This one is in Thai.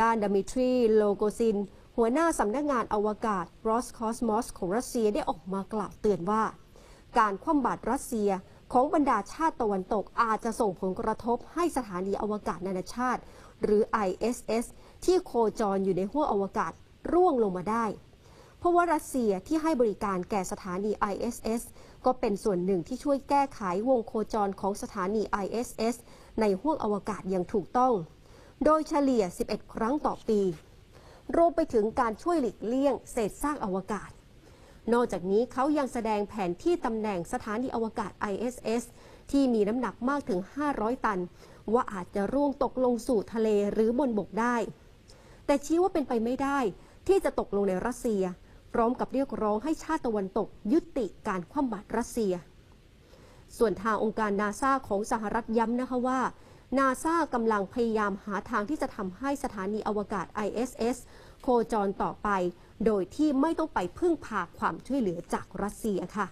ด้านดมิทรีโลโกซิน หัวหน้าสำนักงานอวกาศรอสคอสมอสของรัสเซียได้ออกมากล่าวเตือนว่า การคว่ำบาตรรัสเซียของบรรดาชาติตะวันตกอาจจะส่งผลกระทบให้สถานีอวกาศนานาชาติ หรือ ISS ที่โคจรอยู่ในห้วงอวกาศร่วงลงมาได้ เพราะว่ารัสเซียที่ให้บริการแก่สถานี ISS ก็เป็นส่วนหนึ่งที่ช่วยแก้ไขวงโคจรของสถานี ISS ในห้วงอวกาศอย่างถูกต้อง โดยเฉลี่ย 11 ครั้งต่อปี รวมไปถึงการช่วยหลีกเลี่ยงเศษซากอวกาศ นอกจากนี้เขายังแสดงแผนที่ตำแหน่งสถานีอวกาศ ISS ที่มีน้ำหนักมากถึง 500 ตัน ว่าอาจจะร่วงตกลงสู่ทะเลหรือบนบกได้ แต่ชี้ว่าเป็นไปไม่ได้ ที่จะตกลงในรัสเซีย พร้อมกับเรียกร้องให้ชาติตะวันตกยุติการคว่ำบาตรรัสเซีย ส่วนทางองค์การนาซาของสหรัฐย้ำนะคะว่า นาซากำลังพยายามหาทางที่จะทำให้สถานีอวกาศ ISS โคจรต่อไป โดยที่ไม่ต้องไปพึ่งพาความช่วยเหลือจากรัสเซียค่ะ